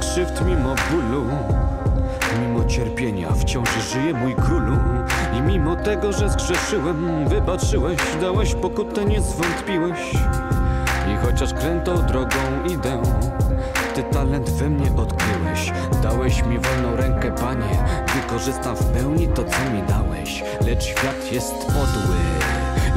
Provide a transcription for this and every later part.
krzywd mimo bólu Mimo cierpienia wciąż żyje mój królu. I mimo tego, że zgrzeszyłem Wybaczyłeś, dałeś pokutę, nie zwątpiłeś. I chociaż krętą drogą idę Ty talent we mnie odkryłeś. Dałeś mi wolną rękę, panie Wykorzystam w pełni to, co mi dałeś. Lecz świat jest podły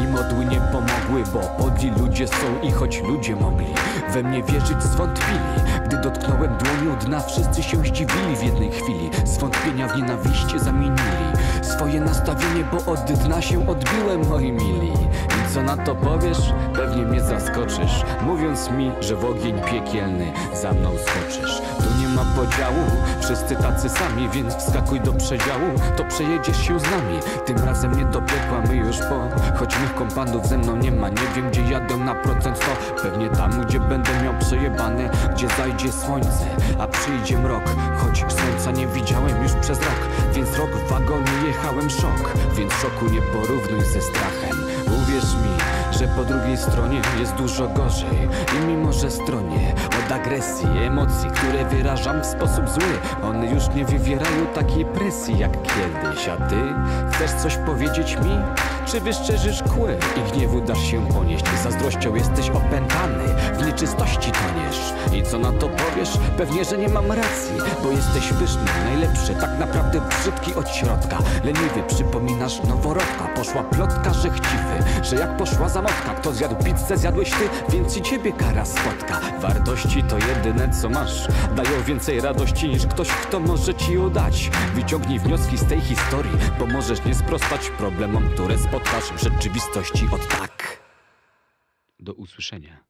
i modły nie pomogły, bo podli ludzie są i choć ludzie mogli we mnie wierzyć, zwątpili. Gdy dotknąłem dłonią dna, wszyscy się zdziwili w jednej chwili. Zwątpienia w nienawiść zamienili swoje nastawienie, bo od dna się odbiłem, moi mili. I co na to powiesz? Pewnie mnie zaskoczysz, mówiąc mi, że w ogień piekielny za mną skoczysz. Tu nie podziału, wszyscy tacy sami, więc wskakuj do przedziału, to przejedziesz się z nami. Tym razem nie do my już po, choć mych kompanów ze mną nie ma, nie wiem gdzie jadę na procent to pewnie tam, gdzie będę miał przejebane, gdzie zajdzie słońce, a przyjdzie mrok, choć słońca nie widziałem już przez rok, więc rok w wagonie jechałem szok, więc szoku nie porównuj ze strachem. Uwierz mi, że po drugiej stronie jest dużo gorzej. I mimo, że stronie agresji, emocji, które wyrażam w sposób zły One już nie wywierają takiej presji jak kiedyś A ty chcesz coś powiedzieć mi? Czy wyszczerzysz kły i gniewu dasz się ponieść? Zazdrością jesteś opętany, nieczystości toniesz I co na to powiesz? Pewnie, że nie mam racji Bo jesteś pyszny, najlepszy, tak naprawdę brzydki od środka. Leniwy, przypominasz noworodka. Poszła plotka, że chciwy, że jak poszła zamotka Kto zjadł pizzę, zjadłeś ty, więc i ciebie kara spotka. Wartości to jedyne co masz. Dają więcej radości niż ktoś, kto może ci ją dać Wyciągnij wnioski z tej historii Bo możesz nie sprostać problemom, które spotkasz w rzeczywistości od tak. Do usłyszenia